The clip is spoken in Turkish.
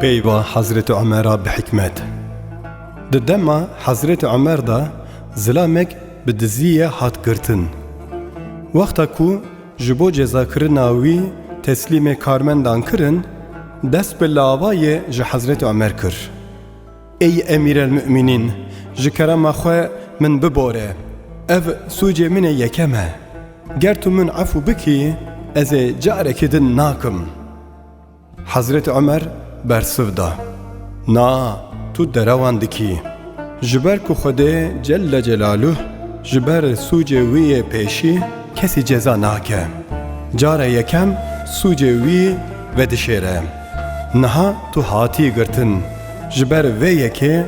Peyva Hazreti Ömer'a bi hikmet. Di dema Hazreti Ömer da zilamek bi diziye hat girtin. Wexta ku ji bo cezakirina wî teslîmê karmendan kirin, dest bi lavayê ji Hazreti Ömer kir. Ey Emîr el Mü'minin, ji kerema xwe min bibore. Ev sûcê min ê yekem e. Ger tu min efû bikî, ez ê carekê din. Hazreti Ömer bersiv da. Na, tu derewan dikî. Ji ber ku Xwedê Celle Celaluh ji ber sûcê wî yê pêşî kesî ceza nake. Care yekem sûcê wî vedişêre. Niha tu hatî girtin. Ji ber vê yekê